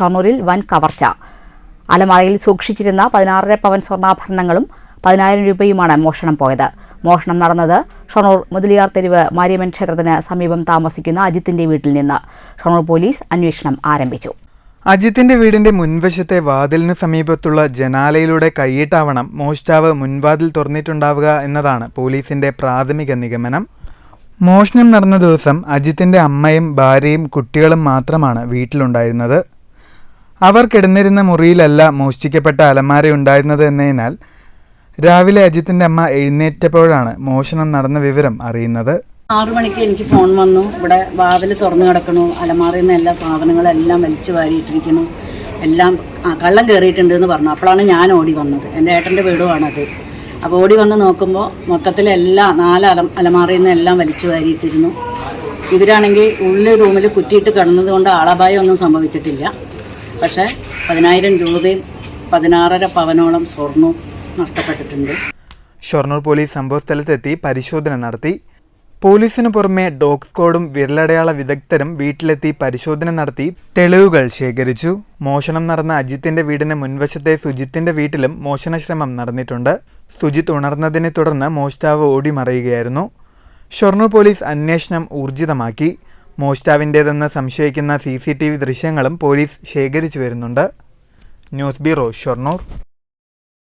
ഷൊർണൂരിൽ വൻ കവർച്ച. അലമാറയിൽ സൂക്ഷിച്ചിരുന്ന പതിനാറര പവൻ സ്വർണാഭരണങ്ങളും പതിനായിരം രൂപയുമാണ് മോഷണം പോയത്. മോഷണം നടന്നത് ഷൊർണൂർ മുതലിയാർ തെരുവ് മാരിയമ്മൻ ക്ഷേത്രത്തിന് സമീപം താമസിക്കുന്ന അജിത്തിന്റെ വീട്ടിൽ നിന്ന്. ഷൊർണൂർ പോലീസ് അന്വേഷണം ആരംഭിച്ചു. അജിത്തിന്റെ വീടിന്റെ മുൻവശത്തെ വാതിലിന് സമീപത്തുള്ള ജനാലയിലൂടെ കൈയിട്ടാവണം മോഷ്ടാവ് മുൻവാതിൽ തുറന്നിട്ടുണ്ടാവുക എന്നതാണ് പോലീസിന്റെ പ്രാഥമിക നിഗമനം. മോഷണം നടന്ന ദിവസം അജിത്തിന്റെ അമ്മയും ഭാര്യയും കുട്ടികളും മാത്രമാണ് വീട്ടിലുണ്ടായിരുന്നത്. അവർ കിടന്നിരുന്ന മുറിയിലല്ല മോഷ്ടിക്കപ്പെട്ട അലമാര ഉണ്ടായിരുന്നത് എന്നതിനാൽ രാവിലെ അജിത്തിന്റെ അമ്മ എഴുന്നേറ്റപ്പോഴാണ് മോഷണം നടന്ന വിവരം അറിയുന്നത്. ആറു മണിക്ക് എനിക്ക് ഫോൺ വന്നു. ഇവിടെ വാതിൽ തുറന്നു കിടക്കണു അലമാറിയിൽ നിന്ന് എല്ലാ സാധനങ്ങളെല്ലാം വലിച്ചു വാരിയിട്ടിരിക്കുന്നു. എല്ലാം കള്ളം കയറിയിട്ടുണ്ട് എന്ന് പറഞ്ഞു. അപ്പോഴാണ് ഞാൻ ഓടി വന്നത്. എന്റെ ഏട്ടന്റെ വീടുമാണത് അപ്പോൾ ഓടി വന്ന് നോക്കുമ്പോൾ മൊത്തത്തിലെല്ലാം നാല് അല അലമാറിയിൽ നിന്ന് എല്ലാം വലിച്ചു വാരിയിട്ടിരുന്നു. ഇവരാണെങ്കിൽ ഉള്ളിൽ റൂമിൽ കുറ്റിയിട്ട് കിടന്നതുകൊണ്ട് ആളപായം ഒന്നും സംഭവിച്ചിട്ടില്ല. പക്ഷേ പതിനായിരം രൂപയും പതിനാറര പവനോളം സ്വർണവും നഷ്ടപ്പെട്ടിട്ടുണ്ട്. ഷൊർണൂർ പോലീസ് സംഭവസ്ഥലത്തെത്തി പരിശോധന നടത്തി. പോലീസിനു പുറമെ ഡോഗ് സ്ക്വാഡും വിരലടയാള വിദഗ്ധരും വീട്ടിലെത്തി പരിശോധന നടത്തി. തെളിവുകൾ ശേഖരിച്ചു. മോഷണം നടന്ന അജിത്തിന്റെ വീടിന് മുൻവശത്തെ സുജിത്തിന്റെ വീട്ടിലും മോഷണശ്രമം നടന്നിട്ടുണ്ട്. സുജിത്ത് ഉണർന്നതിനെ തുടർന്ന് മോഷ്ടാവ് ഓടിമറയുകയായിരുന്നു. ഷൊർണൂർ പോലീസ് അന്വേഷണം ഊർജിതമാക്കി. മോഷ്ടാവിന്റേതെന്ന് സംശയിക്കുന്ന സി ദൃശ്യങ്ങളും പോലീസ് ശേഖരിച്ചു വരുന്നുണ്ട്. News bureau Shoranur.